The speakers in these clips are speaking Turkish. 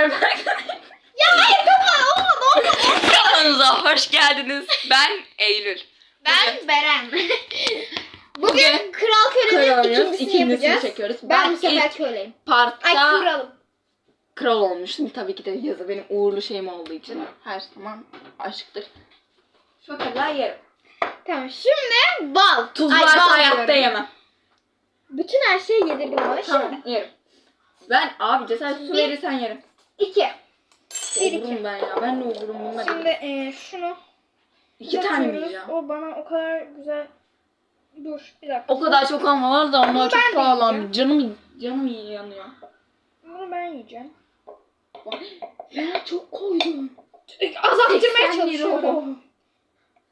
Ya hayır olmadı olmadı. Kanalımıza hoş geldiniz. Ben Eylül. Ben Beren. Bugün, Bugün Kral Köle'nin Kral ikincisini, ikincisini yapacağız. çekiyoruz. Ben, bu sefer ilk- köleyim. Partta kralım. kral olmuştum. Tabii ki de yazı benim uğurlu şeyim olduğu için her zaman aşktır. Şu kadar yerim. Tamam şimdi bal. Tuz Ay, varsa bal hayatta diyorum. yemem. Bütün her şeyi yedirdim. Tamam Şimdi yerim. Ben abi sen su verirsen yerim. İki. Bir iki. Olurum ben ya. Ben de olurum bunlar. Şimdi e, şunu İki tane mi yiyeceğim? O bana o kadar güzel. Dur bir dakika. O kadar çok alma var da onlar Bunu ben çok de pahalı. yiyeceğim. Canım yanım yanıyor. Bunu ben yiyeceğim. Ya çok koydum. Azalttırmaya 80 lira. çalışıyorum.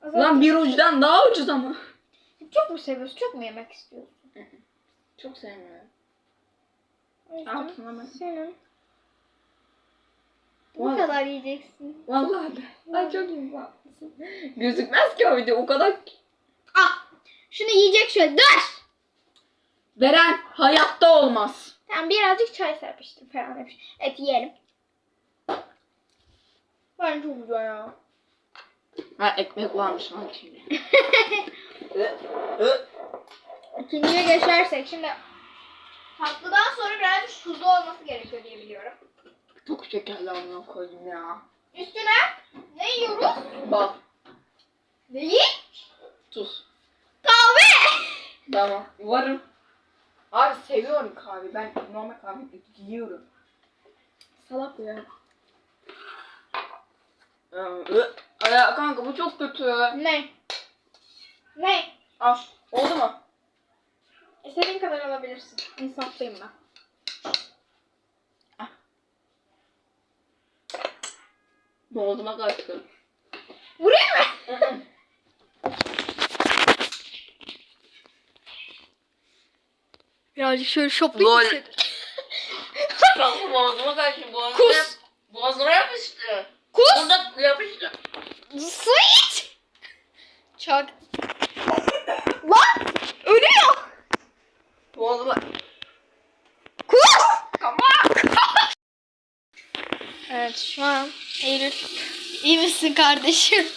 Azalt- Lan bir ucudan daha ucuz ama. Çok mu seviyorsun? Çok mu yemek istiyorsun? Çok sevmiyorum. O yüzden Altına ben. Senin. Bu Vallahi- kadar yiyeceksin. Vallahi de. Ay çok haklısın. Gözükmez ki o video o kadar. Ah! Şunu yiyecek şöyle. Dur! Beren hayatta olmaz. Tamam birazcık çay serpiştim falan demiş. Evet yiyelim. Ben çok güzel ya. Ha ekmek varmış lan şimdi. İkinciye geçersek şimdi tatlıdan sonra birazcık tuzlu olması gerekiyor diye biliyorum. Çok şekerli amına koydum ya. Üstüne ne yiyoruz? Bak Neyi? tuz. Kahve! Tamam varım. Abi seviyorum kahve. Ben normal kahve yiyorum. Salak ya. Ee, Ay kanka bu çok kötü. Ne? Ne? Al. Oldu mu? İstediğin kadar alabilirsin. İnsaflıyım ben. Boğazıma kaçtı. Vurayım mı? Birazcık şöyle Lol. şoplayayım. Kanka boğazıma kaçtı. Boğazıma, Kus. boğazıma yapıştı. Kus! Burada yapıştı. Su iç! Çok. Lan! Ölüyor! Boğazıma. Kus! Kama. Evet şu an Eylül. İyi misin kardeşim?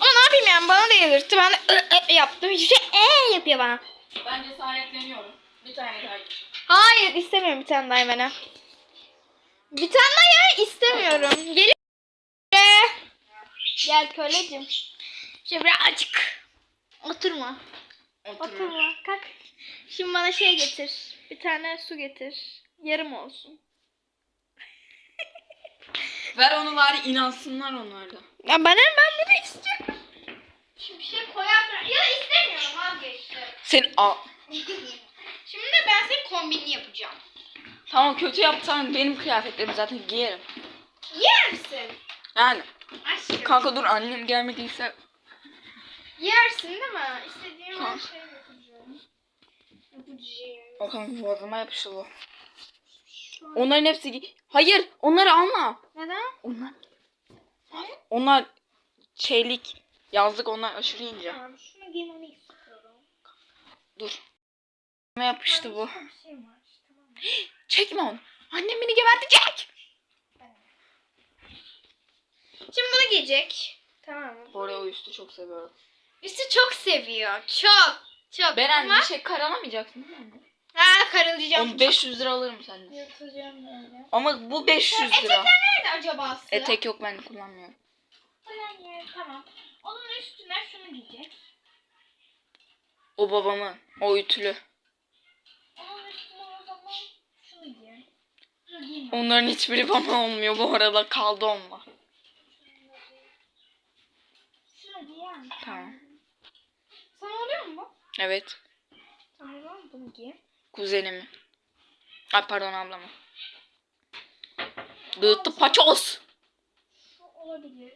Ama ne yapayım yani bana da yedirtti. Ben de ı, ı yaptım. Hiçbir şey e yapıyor bana. Ben cesaretleniyorum. Bir tane daha. Hayır istemiyorum bir tane daha yemene. Bir tane daha yeme istemiyorum. Gel. Gel kölecim. Şöyle birazcık. Oturma. Oturma. Oturma. Kalk. Şimdi bana şey getir. Bir tane su getir. Yarım olsun. Ver onu bari inansınlar onlar da. Ya bana ben bunu istiyorum. Şimdi bir şey koyarsan ya istemiyorum vazgeçtim. Sen a Şimdi de ben senin kombinini yapacağım. Tamam kötü yapsan benim kıyafetlerimi zaten giyerim. Yer misin? Yani. Aşkım. Kanka dur annem gelmediyse. Yersin değil mi? İstediğim her Tamam. şeyi yapacağım. Yapacağım. O kanka boğazıma an- Onların hepsi Hayır onları alma. Neden? Onlar. Onlar çelik. Yazlık onlar aşırı ince. Tamam şunu giymeni istiyorum. Dur. Ne yapıştı bu? Şey. Çekme onu. Annem beni gebertecek. Şimdi bunu giyecek. Tamam? Bu arada o üstü çok seviyorum. Üstü çok seviyor. Çok. Çok. Beren Ama... bir şey karalamayacaksın değil mi? Ha karılacağım. Onu 500 lira alırım senden. Yırtacağım böyle. Ama bu 500 Etekler lira. nerede acaba? Etek yok ben kullanmıyorum. Tamam. Onun üstüne şunu giyecek. O babamın. O ütülü. Onun üstüne o zaman şunu giy. Şunu giyme. Onların hiçbiri bana olmuyor bu arada. Kaldı onlar. Şunu? Tamam. Sana oluyor mu bu? Evet. Tamam bunu giy. Kuzenimi. Ay pardon ablamı. Dağıttı paçoz. Olabilir.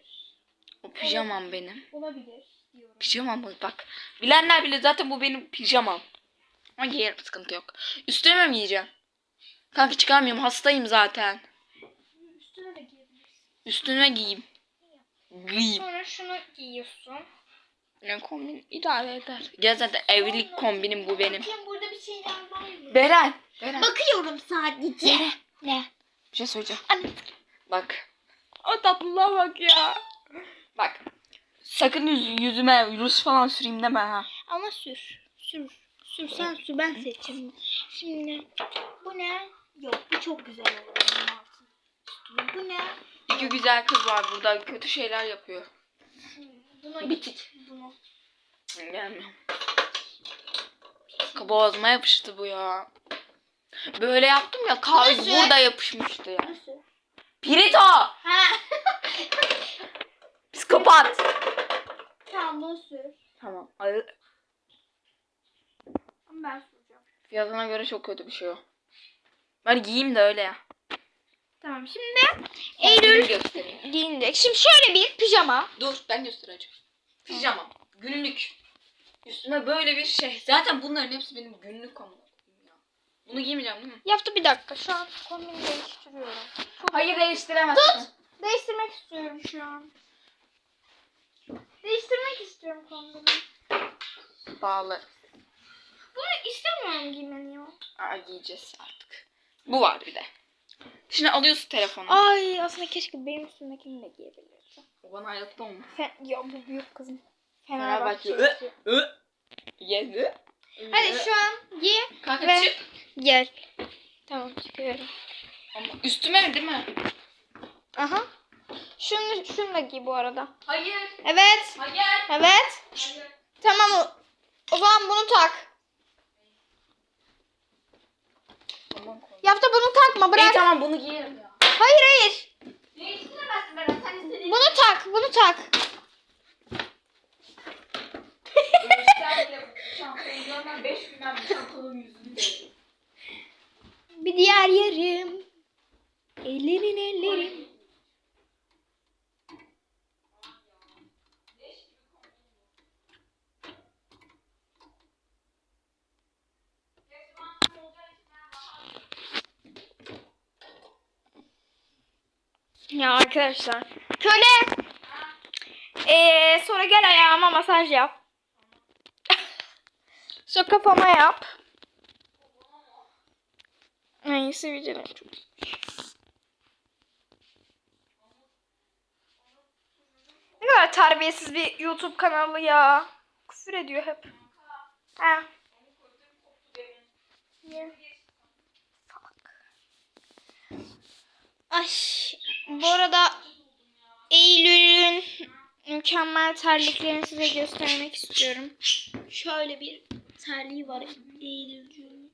O pijamam benim. Olabilir diyorum. Pijamam bu bak. Bilenler bile zaten bu benim pijamam. Ama giyerim sıkıntı yok. Üstüme mi giyeceğim? Kanka çıkarmıyorum hastayım zaten. Üstüne de giyebilirsin. Üstüne giyeyim. Giyeyim. Sonra şunu giyiyorsun. Ne kombin idare eder. Ya zaten evlilik kombinim bu benim. Bakayım burada bir şeyler? Beren Beren. Bakıyorum sadece. Beren. Ne? Bir şey söyleyeceğim. Anne. Bak. O tatlılığa bak ya. Bak. Sakın yüz, yüzüme Rus falan süreyim deme ha. Ama sür. Sür. Sür sen sür ben seçeyim. Şimdi bu ne? Yok bu çok güzel. Üstüne. Bu ne? İki güzel kız var burada. Kötü şeyler yapıyor. Buna Bitik. Bunu. Gelmiyor. Boğazıma yapıştı bu ya. Böyle yaptım ya kahve Nasıl? burada yapışmıştı ya. Nasıl? Pirito! Ha. Psikopat! tamam bunu sür. Tamam. Ay, ben süreceğim. Fiyatına göre çok kötü bir şey o. Ben giyeyim de öyle ya. Tamam şimdi Eylül Eylül göstereyim. giyinecek. Şimdi şöyle bir pijama. Dur ben göstereceğim. Pijama. Günlük. Üstüme böyle bir şey. Zaten bunların hepsi benim günlük. Ya. Bunu giymeyeceğim değil mi? Yaptı bir dakika. Şu an kombini değiştiriyorum. Hayır değiştiremezsin. Değiştirmek istiyorum şu an. Değiştirmek istiyorum kombini. Bağlı. Bunu istemiyorum giymeni ya. Aa, giyeceğiz artık. Bu var bir de. Şimdi alıyorsun telefonu. Ay aslında keşke benim üstümdekini de giyebilirdim. O bana hayatta olmaz. Fe ya bu büyük kızım. Fenerbahçe. Fenerbahçe. Ö, ö. Yedi. Hadi şu an giy. Kanka ve- çık. Gel. Tamam çıkıyorum. Ama üstüme mi değil mi? Aha. Şunu, şunu da giy bu arada. Hayır. Evet. Hayır. Evet. Hayır. Tamam o, o zaman bunu tak. Koy. Yaptı bunu takma bırak. İyi tamam bunu giyerim ya. Hayır hayır. Değiştiremezsin Berat sen istediğin. Bunu tak bunu tak. Ya arkadaşlar. Köle. Ee, sonra gel ayağıma masaj yap. sonra kafama yap. Ay seveceğim çok. Ne kadar terbiyesiz bir YouTube kanalı ya. Küfür ediyor hep. Ha. Niye? Salak. Ay bu arada Eylül'ün mükemmel terliklerini size göstermek istiyorum. Şöyle bir terliği var Eylül'cüğüm.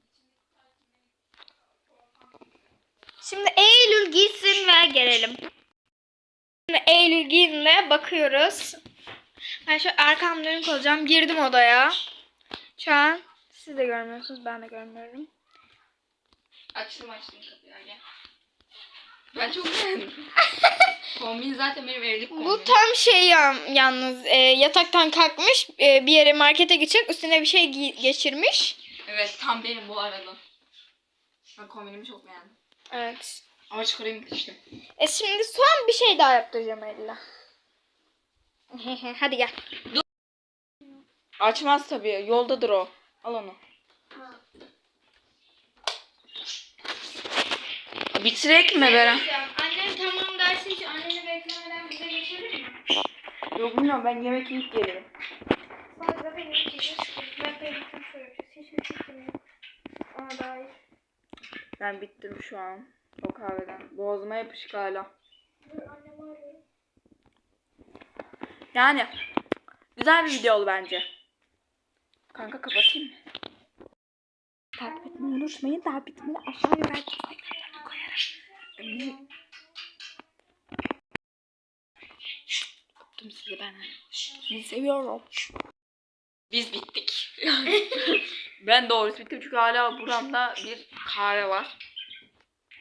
Şimdi Eylül giysin ve gelelim. Şimdi Eylül giyinle bakıyoruz. Ben şu arkam dönük olacağım. Girdim odaya. Şu an siz de görmüyorsunuz. Ben de görmüyorum. Açtım açtım kapıyı gel. Ben çok beğendim. Kombin zaten benim evlilik kombini. Bu tam şey ya, yalnız e, yataktan kalkmış e, bir yere markete gidecek üstüne bir şey giy- geçirmiş. Evet tam benim bu arada. Ben kombinimi çok beğendim. Evet. Ama çıkarayım işte. E şimdi son bir şey daha yaptıracağım Ella. Hadi gel. Açmaz tabii. Yoldadır o. Al onu. Bitirek mi Beren? Annem tamam derse hiç anneni beklemeden bize geçebilir mi? Yok bilmiyorum ben yemek yiyip gelirim. Zaten ilk gece ben bekledim söyleyeceğiz. Hiçbir fikrim yok. Ona dair. Ben bittim şu an. O kahveden. Boğazıma yapışık hala. Dur annemi arıyorum. Yani güzel bir video oldu bence. Kanka kapatayım mı? Takip etmeyi unutmayın. Daha bitmedi. Aşağıya belki Öptüm sizi seviyorum. Biz bittik. ben doğrusu bittim çünkü hala buramda bir kahve var.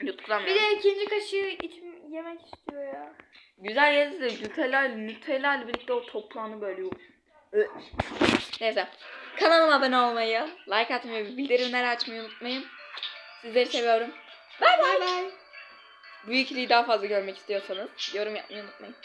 Bir Yutkulamıyorum. de ikinci kaşığı içim, yemek istiyor ya. Güzel yedi de Nutella, Nutella ile birlikte o toprağını. Ö- Neyse. Kanalıma abone olmayı, like atmayı ve bildirimleri açmayı unutmayın. Sizleri seviyorum. Bay bay. Bu ikiliyi daha fazla görmek istiyorsanız yorum yapmayı unutmayın.